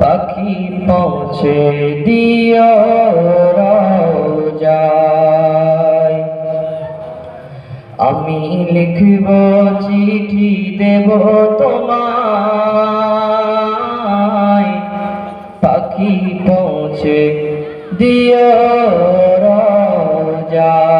পাখি পৌঁছে দিও যায় আমি লিখব চিঠি দেব তোমায়। পাখি পৌঁছে দিও যায়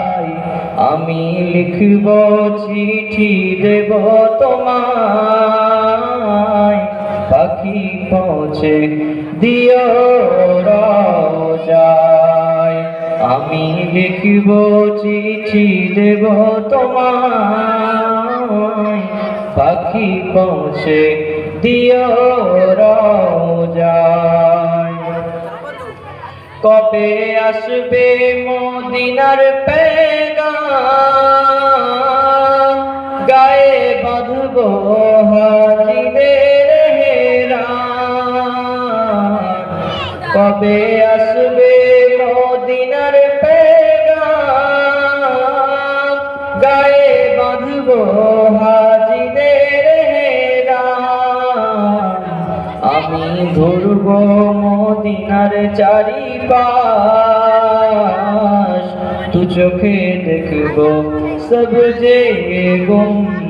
আমি লিখব চিঠি দেব তোমায়। পাখি পৌঁছে দিও যায় আমি লিখব চিঠি দেব তোমায়। পাখি পৌঁছে দিও যায় কবে আসবে মদিনার পেগাম কবে আসবে মদিনার পেগাম? গায়ে বাঁধব হাজিদের আমি ধরব মদিনার চারিপাশ। তু চোখে দেখব সব যে গুম্বাদ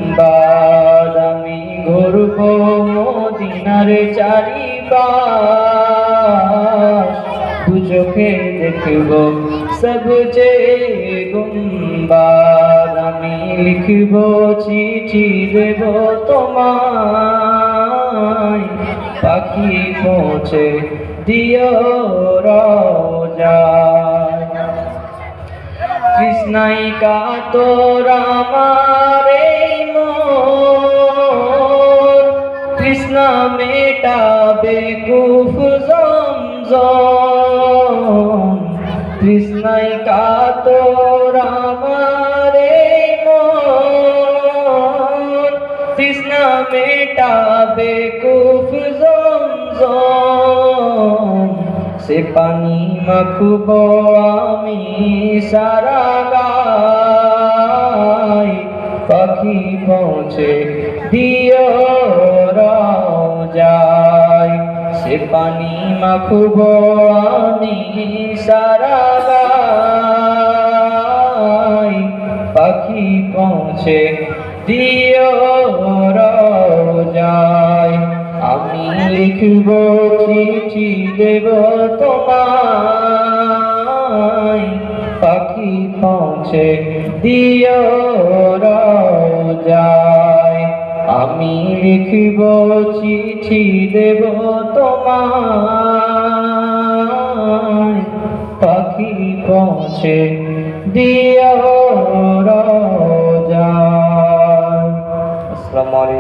চোখে দেখব। সব যে গুম্বাদ আমি লিখব, চিঠি দেব তোমায়। পাখি পৌঁছে দিও রাজায় কৃষ্ণাই কাতর আমারে মোর। কৃষ্ণ মেটাবে কুফ কৃষ্ণাই কাতর আমারে মোর কৃষ্ণ মেটাবে কুফ সে পানি মাখব আমি সারা গাই। পাখি পৌঁছে দিও যায় সে পানি মাখব আমি সারা পাখি পৌঁছে দিও যায় আমি লিখব চিঠি দেব তোমায়। পাখি পৌঁছে দিও যায় আমি লিখব চিঠি দেব তোমার পাখি পৌঁছে দিও রাজা আসসালামু আলাইকুম।